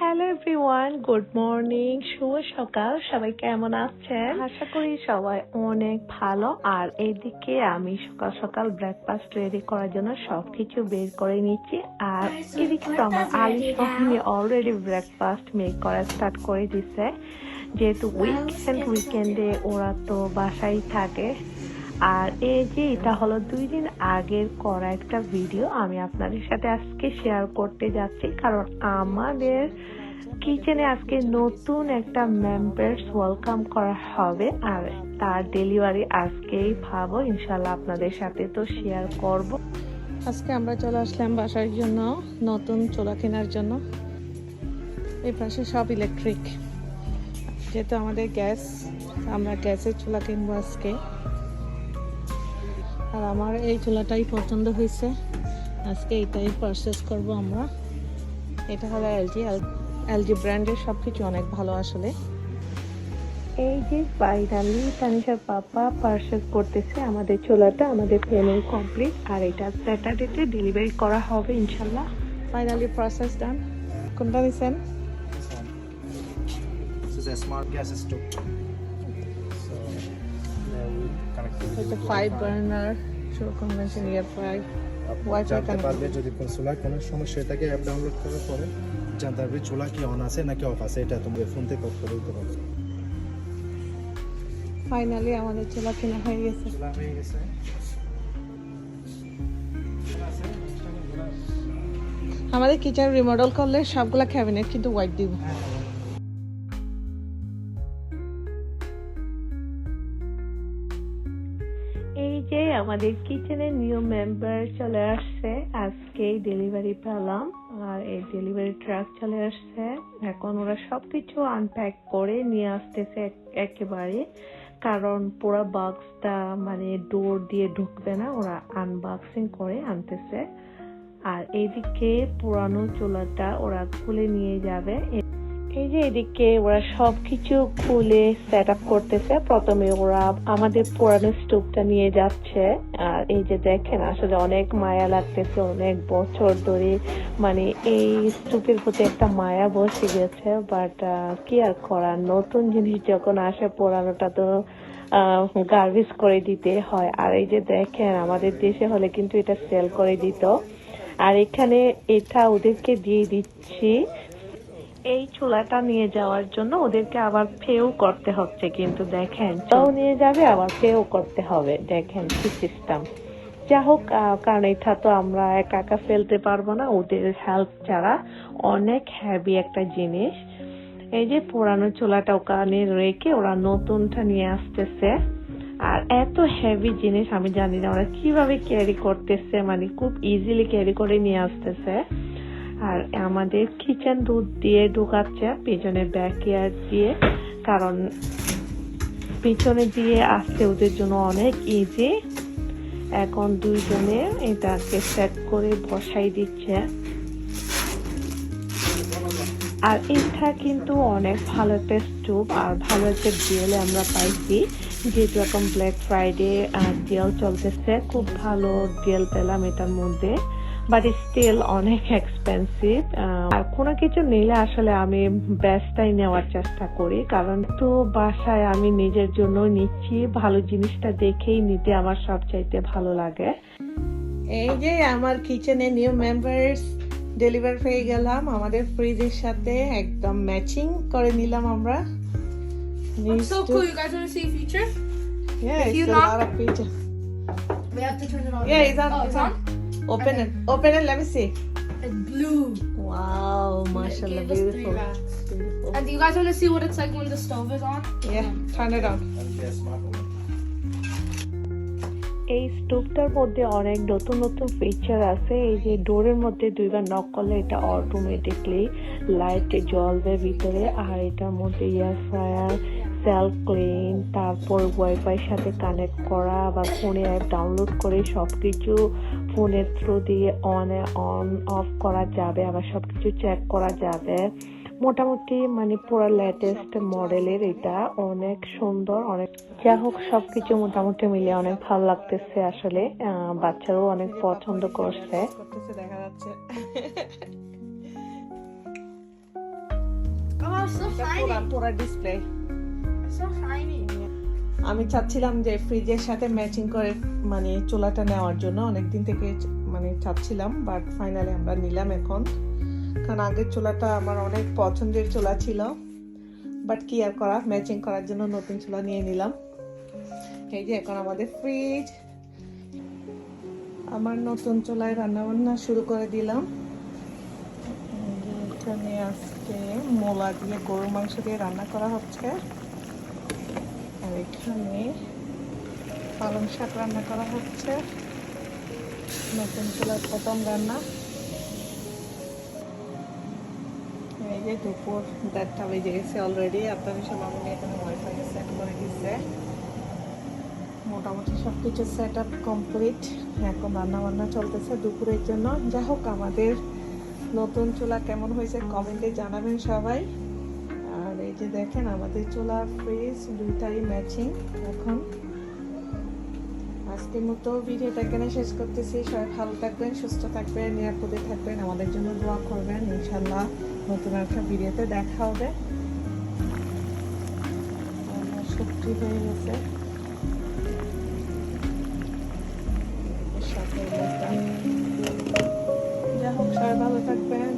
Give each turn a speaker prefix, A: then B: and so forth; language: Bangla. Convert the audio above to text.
A: হ্যালো এভরিওয়ান, গুড মর্নিং, শুভ সকাল। সবাই কেমন আছেন? আশা করি সবাই অনেক ভালো। আর এদিকে আমি সকাল সকাল ব্রেকফাস্ট রেডি করার জন্য সবকিছু বের করে নিচ্ছি। আর এদিকে তো আমার আলিশ অলরেডি ব্রেকফাস্ট মেক করা স্টার্ট করে দিছে। যেহেতু উইকেন্ড উইকেন্ডে ওরা তো বাসায় থাকে। আর এই যে এটা হলো দুই দিন আগের করা একটা ভিডিও আমি আপনাদের সাথে আজকে শেয়ার করতে যাচ্ছি। কারণ আমাদের কিচেনে আজকে নতুন একটা মেম্বার্স ওয়েলকাম করা হবে আর তার ডেলিভারি আজকেই পাবো। ইনশাল্লাহ আপনাদের সাথে তো শেয়ার করব। আজকে আমরা চলে আসলাম বাসার জন্য, নতুন চুলা কেনার জন্য। এই পাশে সব ইলেকট্রিক যেহেতু আমাদের গ্যাস আমরা গ্যাসের চুলা কিনবো আজকে। আর আমার এই চুলাটাই পছন্দ হয়েছে। আজকে এইটাই পারচেস করব আমরা। এটা হলো এলজি এলজি ব্র্যান্ডের সব কিছু অনেক ভালো আসলে। এই যে ফাইনালি তানিশার পাপা পারচেস করতেছে আমাদের চোলাটা আমাদের পেমেন্ট কমপ্লিট আর এটা স্যাটারডেতে ডেলিভারি করা হবে ইনশাল্লাহ। ফাইনালি প্রসেস ডান কোনটা দিচ্ছেন
B: This one. This জানতে পারবে যদি কোন সমস্যা থাকে অ্যাপ ডাউনলোড করার পরে জানতে পারবে চুলা কি অন আছে নাকি অফ আছে এটা তুমি ফোন থেকে কল করে দিতে পারবে
A: ফাইনালি আমাদের চুলা কেনা হয়ে গেছে।
B: চুলা হয়ে গেছে।
A: আমাদের কিচেন রিমডেল করলে সবগুলা ক্যাবিনেট কিন্তু হোয়াইট দিব। এই যে আমাদের কিচেনের নিউ মেম্বার চলে আসছে আজকেই ডেলিভারি পেলাম আর এই ডেলিভারি ট্রাক চলে আসছে। এখন ওরা সবকিছু আনপ্যাক করে নিয়ে আসতেছে এক- একেবারে, কারণ পুরো বক্সটা মানে ডোর দিয়ে ঢুকবে না, ওরা আনবক্সিং করে আনতেছে। আর এইদিকে পুরানো চুলাটা ওরা খুলে নিয়ে যাবে। এই যে এদিকে ওরা সবকিছু খুলে সেট আপ করতেছে। প্রথমে ওরা আমাদের পুরানো স্টোভটা নিয়ে যাচ্ছে। আর এই যে দেখেন, আসলে অনেক মায়া লাগতেছে, অনেক বছর ধরে। মানে এই স্টোভের প্রতি একটা মায়া বসে গেছে বাট কি আর করার? নতুন জিনিস যখন আসে পুরানোটা তো গার্বেজ করে দিতে হয়। আর এই যে দেখেন, আমাদের দেশে হলে কিন্তু এটা সেল করে দিত। আর এখানে এটা ওদেরকে দিয়ে দিচ্ছি। এই চুলাটা নিয়ে যাওয়ার জন্য ওদেরকে আবার পেও করতে হচ্ছে কিন্তু দেখেন তাও নিয়ে যাবে আবার পেও করতে হবে। দেখেন কি সিস্টেম যা হোক কারণ এটা তো আমরা একা একা ফেলতে পারব না ওদের হেল্প ছাড়া অনেক হ্যাভি একটা জিনিস। এই যে পুরানো চুলাটা ওখানে রেখে ওরা নতুনটা নিয়ে আসতেছে। আর এত হেভি জিনিস আমি জানি না ওরা কীভাবে ক্যারি করতেছে মানে খুব ইজিলি ক্যারি করে নিয়ে আসতেছে। আর আমাদের কিচেন দুধ দিয়ে ঢুকাচ্ছে পেছনে ব্যাকয়ার্ড দিয়ে, কারণ পিছনে দিয়ে আসতে ওদের জন্য অনেক ইজি এখন দুইজনে এটাকে সেট করে বসাই দিচ্ছে। আর এটা কিন্তু অনেক ভালো একটা স্টোভ আর ভালো একটা ডিএল আমরা পাইছি। যেহেতু এখন ব্ল্যাক ফ্রাইডে ডিএল চলতেছে, খুব ভালো ডিএল পেলাম এটার মধ্যে। বাট স্টিল অনেক এক্সপেন্সিভ আর কোনো কিছু নিলে আসলে আমি বেস্টটাই নেওয়ার চেষ্টা করি কারণ তো বাসায় আমি নিজের জন্য নিচ্ছি ভালো জিনিসটা দেখেই নিতে আমার সবচাইতে ভালো লাগে এই যে আমার কিচেনে নিউ মেম্বার্স ডেলিভার পেয়ে গেলাম আমাদের ফ্রিজের সাথে একদম ম্যাচিং করে নিলাম আমরা
C: That's so cool. You guys want to see a feature?
A: Yeah,
C: If you
A: it's a
C: knock-
A: lot of feature.
C: We have to turn it on.
A: Yeah, it's on.
C: Oh,
A: it's on. Open it. Open it. Let me see.
C: It's blue.
A: Wow, mashallah,
C: us three
A: beautiful. beautiful.
C: And do you guys want to see what it's like when the stove is on?
A: Yeah, turn it on. এই স্টোভটার মধ্যে অনেক নতুন নতুন ফিচার আছে এই যে ডোরের মধ্যে দুইবার নক করলে এটা অটোমেটিকলি লাইট জ্বলবে ভিতরে আর এটার মধ্যে এয়ার ফ্রায়ার সেলফ ক্লিন তারপর ওয়াইফাই সাথে কানেক্ট করা আবার ফোনে অ্যাপ ডাউনলোড করে সবকিছু ফোনের থ্রু দিয়ে অন অন অফ করা যাবে আবার সবকিছু চেক করা যাবে। মোটামুটি মানে পুরো লেটেস্ট মডেলের এটা। অনেক সুন্দর অনেক যা হোক সবকিছু মোটামুটি মিলে অনেক ভালো লাগতেছে আসলে। আহ, বাচ্চারাও অনেক পছন্দ করছে। দেখা যাচ্ছে
D: পুরা ডিসপ্লে. আমি চাচ্ছিলাম যে ফ্রিজের সাথে ম্যাচিং করে মানে চোলাটা নেওয়ার জন্য। অনেকদিন থেকে মানে চাচ্ছিলাম বাট ফাইনালি আমরা নিলাম এখন। কারণ আগের চোলাটা আমার অনেক পছন্দের চোলা ছিল। বাট কি আর করা ম্যাচিং করার জন্য নতুন চোলা নিয়ে নিলাম। এই যে এখন আমাদের ফ্রিজ আমার নতুন চুলায় রান্না বান্না শুরু করে দিলাম। এখানে আজকে মোলা দিয়ে গরু মাংস দিয়ে রান্না করা হচ্ছে। এখানে পালং শাক রান্না করা হচ্ছে। নতুন চুলার প্রথম রান্না। এই যে দুপুর দেড়টা বেজে গেছে অলরেডি আপনাদের সব আমি এখানে ওয়াইফাই সেট করে দিচ্ছে মোটামুটি সব কিছু সেট আপ কমপ্লিট এখন রান্না বান্না চলতেছে দুপুরের জন্য। যা হোক, আমাদের নতুন চুলা কেমন হয়েছে কমেন্টে জানাবেন সবাই। এই যে দেখেন, আমাদের চোলা ফ্রিজ দুইটাই ম্যাচিং এখন। আজকের মতো ভিডিওটা এখানে শেষ করতেছি। সবাই ভালো থাকবেন, সুস্থ থাকবেন, নিরাপদে থাকবেন। আমাদের জন্য দোয়া করবেন। ইনশাল্লাহ নতুন একটা ভিডিওতে দেখা হবে। সত্যি হয়ে গেছে। সাথে যা হোক, সবাই ভালো থাকবেন।